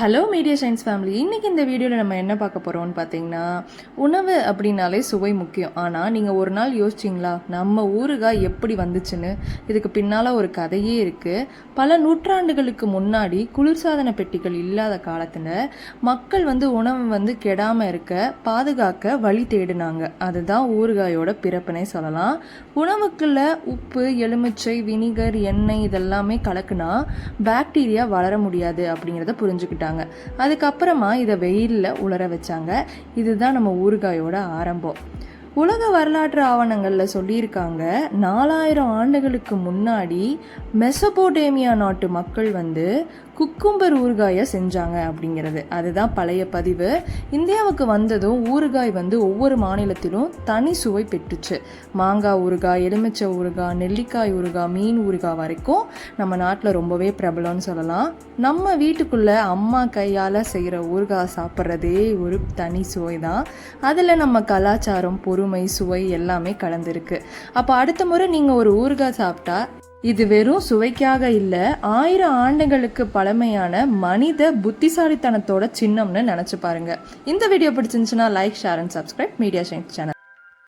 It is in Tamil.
ஹலோ மீடியா சயின்ஸ் ஃபேமிலி இன்றைக்கி இந்த வீடியோவில் நம்ம என்ன பார்க்க போகிறோம்னு பார்த்தீங்கன்னா உணவு அப்படின்னாலே சுவை முக்கியம். ஆனால் நீங்கள் ஒரு நாள் யோசிச்சிங்களா? நம்ம ஊறுகாய் எப்படி வந்துச்சுன்னு? இதுக்கு பின்னால் ஒரு கதையே இருக்குது பல நூற்றாண்டுகளுக்கு முன்னாடி குளிர்சாதன பெட்டிகள் இல்லாத காலத்தில் மக்கள் வந்து உணவு வந்து கெடாமல் இருக்க பாதுகாக்க வழி தேடினாங்க. அதுதான் ஊறுகாயோட பிறப்பினை சொல்லலாம். உணவுக்குள்ள உப்பு எலுமிச்சை வினிகர் எண்ணெய் இதெல்லாமே கலக்குனா பாக்டீரியா வளர முடியாது அப்படிங்கிறத புரிஞ்சுக்கிட்டாங்க. அதுக்கப்புறமா இதை வெயிலில் உலர வச்சாங்க. இதுதான் நம்ம ஊறுகாயோட ஆரம்பம். உலக வரலாற்று ஆவணங்களில் சொல்லியிருக்காங்க நாலாயிரம் ஆண்டுகளுக்கு முன்னாடி மெசபோடேமியா நாட்டு மக்கள் வந்து குக்கும்பர் ஊறுகாயை செஞ்சாங்க அப்படிங்கிறது. அதுதான் பழைய பதிவு. இந்தியாவுக்கு வந்ததும் ஊறுகாய் வந்து ஒவ்வொரு மாநிலத்திலும் தனி சுவை பெற்றுச்சு. மாங்காய் ஊறுகாய் எலுமிச்சை ஊறுகாய் நெல்லிக்காய் ஊறுகாய் மீன் ஊறுகாய் வரைக்கும் நம்ம நாட்டில் ரொம்பவே பிரபலம்னு சொல்லலாம். நம்ம வீட்டுக்குள்ளே அம்மா கையால் செய்கிற ஊறுகாய் சாப்பிட்றதே ஒரு தனி சுவை தான் அதில் நம்ம கலாச்சாரம் பொறுமை சுவை எல்லாமே கலந்துருக்கு. அப்போ அடுத்த முறை நீங்கள் ஒரு ஊறுகாய் சாப்பிட்டா இது வெறும் சுவைக்காக இல்லை ஆயிரம் ஆண்டுகளுக்கு பழமையான மனித புத்திசாலித்தனத்தோட சின்னம்னு நினச்சி பாருங்க. இந்த வீடியோ பிடிச்சிருந்துச்சுன்னா like share and subscribe media science channel